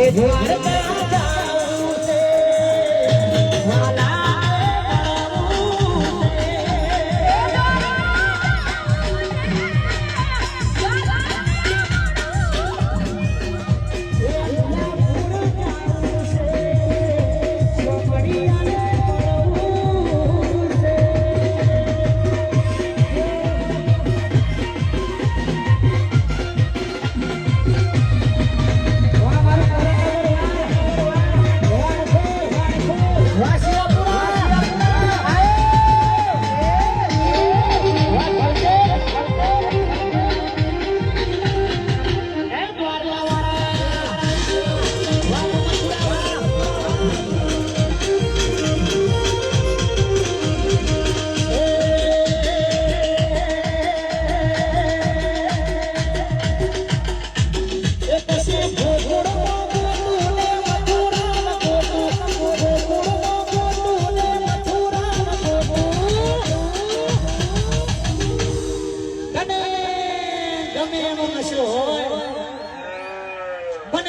હે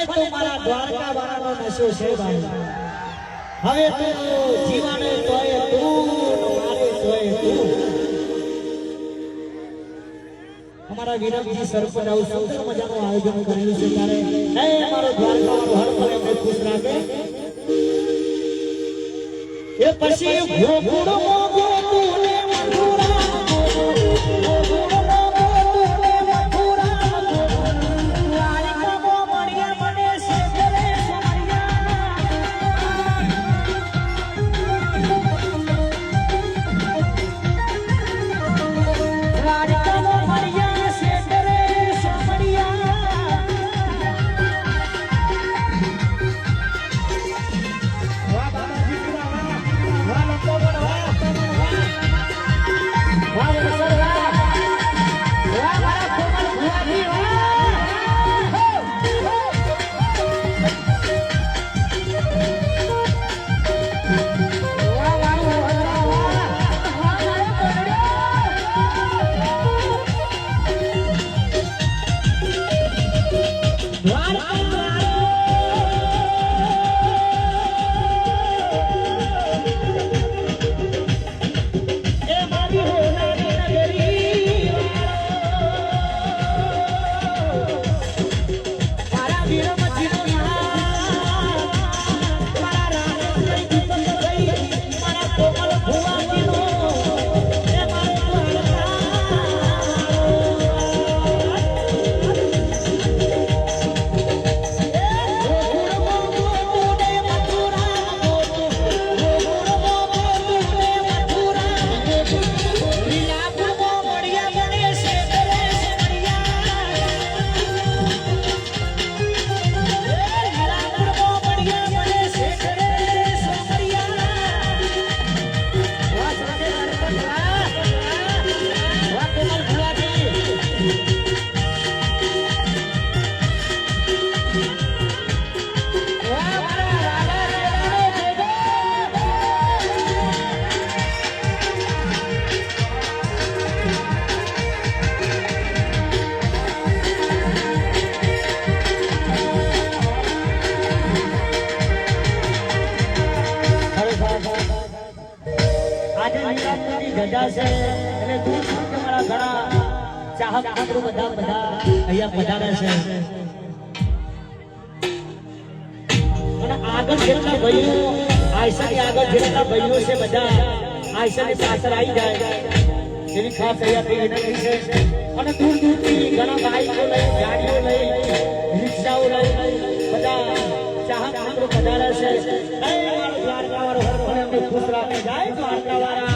તો મારા દ્વારકા વાળાનો નશો છે ભાઈ. હવે તો જીવાને તોય તું, મારે તોય તું. અમારા વિરમજી સરપંચ આવું સુંદર મજાનું આયોજન કરેલું છે ત્યારે હે મારો દ્વારકા હર ફરે અમને ખુશ રાખે. એ પછી ગોકુળ મોગો બધા બધા. અહીંયા પધાર્યા છે અને આગળ જેટલા ભાઈઓ, આયશાની આગળ જેટલા ભાઈઓ છે બધા, આયશાની પાછળ આવી જાય. એની ખાસ અહીંયા વિનંતી છે. અને દૂર દૂરથી ઘણા બાઈકો લઈ, ગાડીઓ લઈ, રિક્ષાઓ લઈ, બધા ચાહક મિત્રો પધાર્યા છે. દ્વારકા વાળો ખુશ રાખે. જાય દ્વારકા વાળા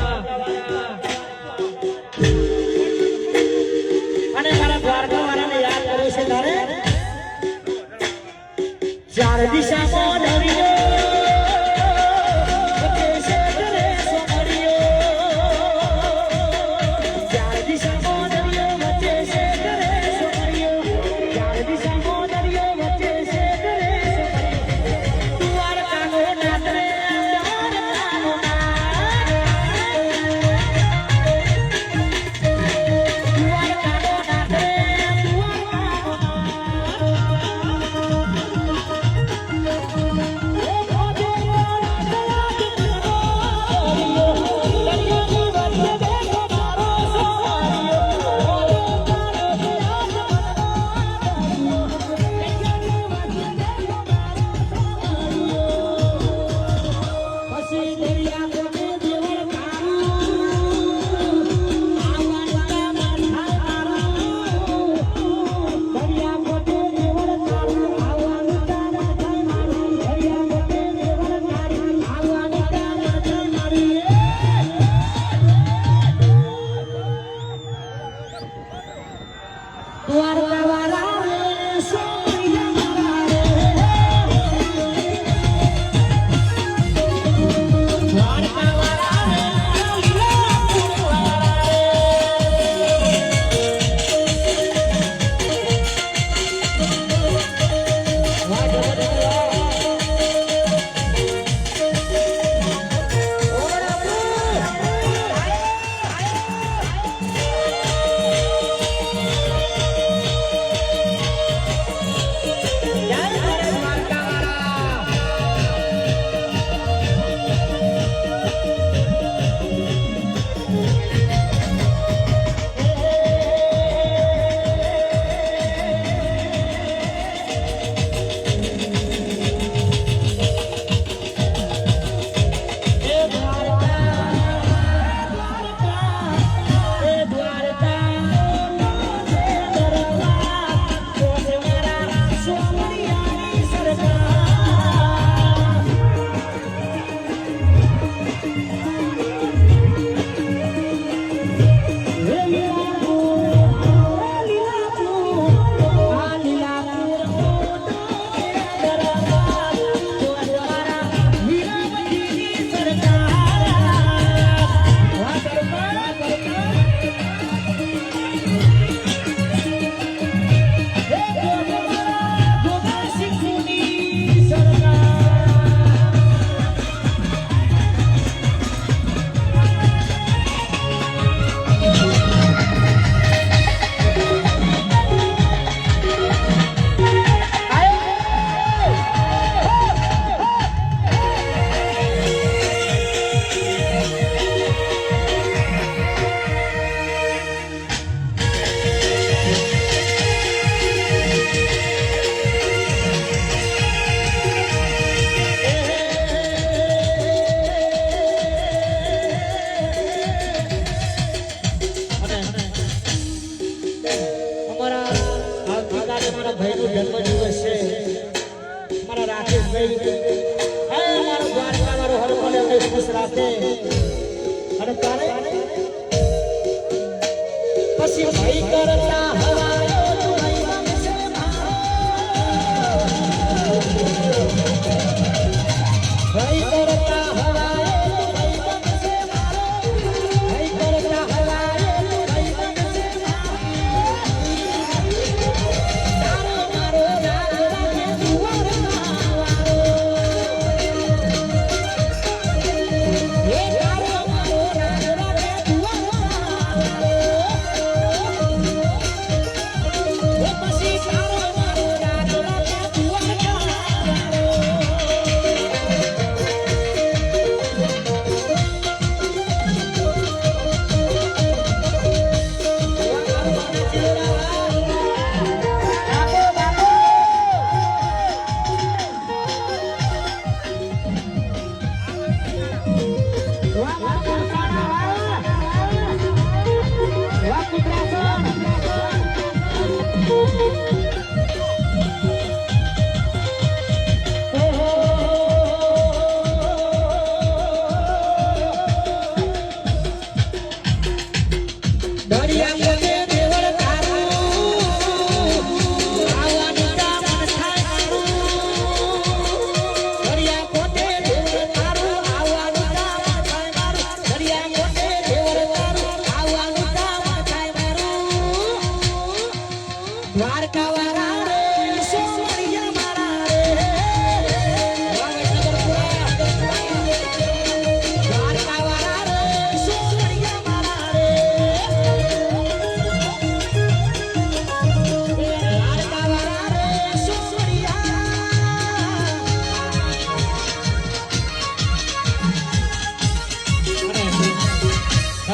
મારા ભાઈનો જન્મદિવસ છે મારા રાકેશભાઈ હે મારો દ્વારકાવાળો હર મને અમને ખુશ રાખે અને તારે પછી ભાઈ કરતા હવાયો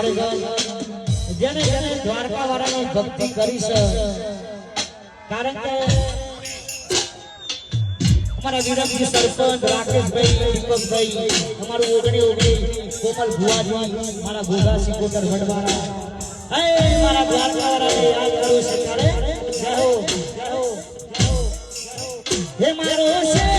ખરેખર જેને જેને દ્વારકા વાળાનો ભક્તિ કરી છે કારણ કે અમારા વિરમજી સરપંચ રાકેશભાઈ, દીપકભાઈ, અમારું ઓગણી ઓગણી કોમલ ભુવાજી, મારા ભોગાસી કોટર વડવાળા. હે મારા દ્વારકા વાળાને યાદ કરું છે ત્યારે જય હો જય હો જય હો. હે મારો છે